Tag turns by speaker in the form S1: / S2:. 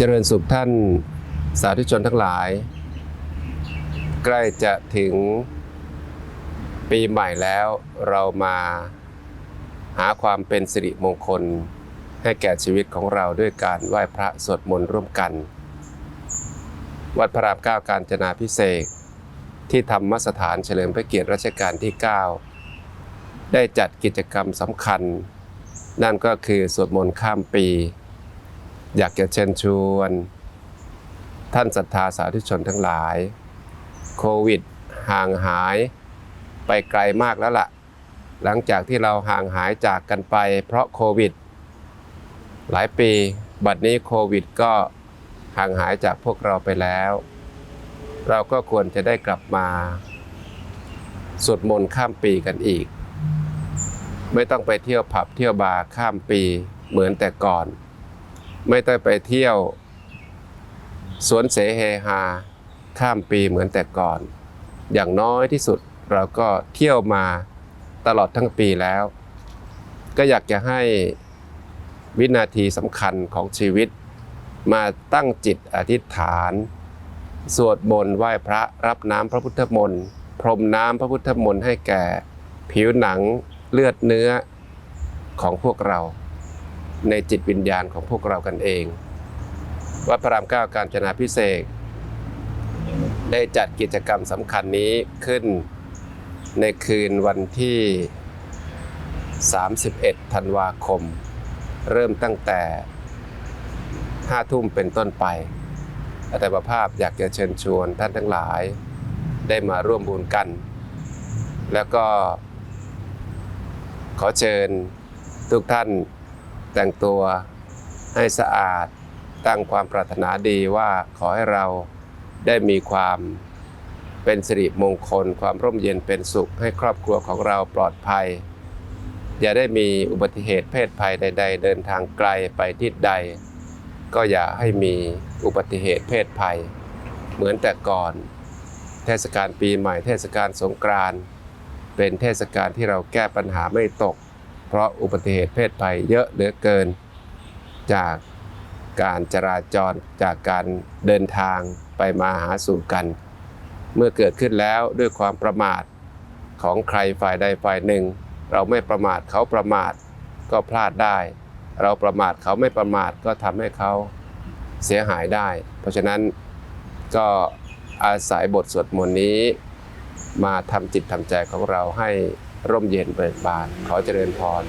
S1: เจริญสุขท่านสาธุชนทั้งหลาย ใกล้จะถึงปีใหม่แล้วเรามาหาความเป็นสิริมงคล ให้แก่ชีวิตของเราด้วยการไหว้พระสวดมนต์ร่วมกัน วัดพระรามเก้าการจนาพิเศษที่ธรรมสถานเฉลิมพระเกียรติรัชกาลที่ 9 ได้จัดกิจกรรมสำคัญ นั่นก็คือสวดมนต์ข้ามปี อยากจะเชิญชวน ท่านศรัทธาสาธุชนทั้งหลาย โควิดห่างหายไปไกลมากแล้วล่ะ หลังจากที่เราห่างหายจากกันไป เพราะโควิด หลายปี บัดนี้โควิดก็ห่างหายจากพวกเราไปแล้ว เราก็ควรจะได้กลับมาสวดมนต์ข้ามปีกันอีก ไม่ต้องไปเที่ยวผับเที่ยวบาร์ข้ามปีเหมือนแต่ก่อน ไม่ต้ไปเที่ยว สวนเสเฮฮาข้ามปีเหมือนแต่ก่อน อย่างน้อยที่สุดเราก็เที่ยวมาตลอดทั้งปีแล้ว ก็อยากจะให้วินาทีสำคัญของชีวิต มาตั้งจิตอธิษฐาน สวดมนต์ไหว้พระรับน้ำพระพุทธมนต์พรมน้ำพระพุทธมนต์ให้แก่ ผิวหนังเลือดเนื้อของพวกเรา ในจิตวิญญาณของพวกเรากันเอง วัดพระรามเก้าการจนาพิเศษได้จัดกิจกรรมสำคัญนี้ขึ้นในคืนวันที่ 31 ธันวาคม เริ่มตั้งแต่ 5 ทุ่มเป็นต้นไปอาตมาภาพอยากจะเชิญชวนท่านทั้งหลาย ได้มาร่วมบุญกัน แล้วก็ขอเชิญทุกท่าน แต่งตัวให้สะอาดตั้งความปรารถนาดีว่าขอให้เราได้มีความเป็นสิริมงคล ความร่มเย็นเป็นสุข ให้ครอบครัวของเราปลอดภัย อย่าได้มีอุบัติเหตุเพศภัยใด ๆ เดินทางไกลไปทิศใด ก็อย่าให้มีอุบัติเหตุเพศภัย เหมือนแต่ก่อน เทศกาลปีใหม่ เทศกาลสงกรานต์เป็นเทศกาลที่เราแก้ปัญหาไม่ตก เพราะอุบัติเหตุเพศภัยเยอะเหลือเกิน จากการจราจรจากการเดินทางไปมาหาสู่กัน เมื่อเกิดขึ้นแล้วด้วยความประมาทของใครฝ่ายใดฝ่ายหนึ่ง เราไม่ประมาทเขาประมาทก็พลาดได้ เราประมาทเขาไม่ประมาทก็ทำให้เขาเสียหายได้ เพราะฉะนั้นก็อาศัยบทสวดมนต์นี้ มาทำจิตทำใจของเราให้ ร่มเย็นเบิกบานขอเจริญพร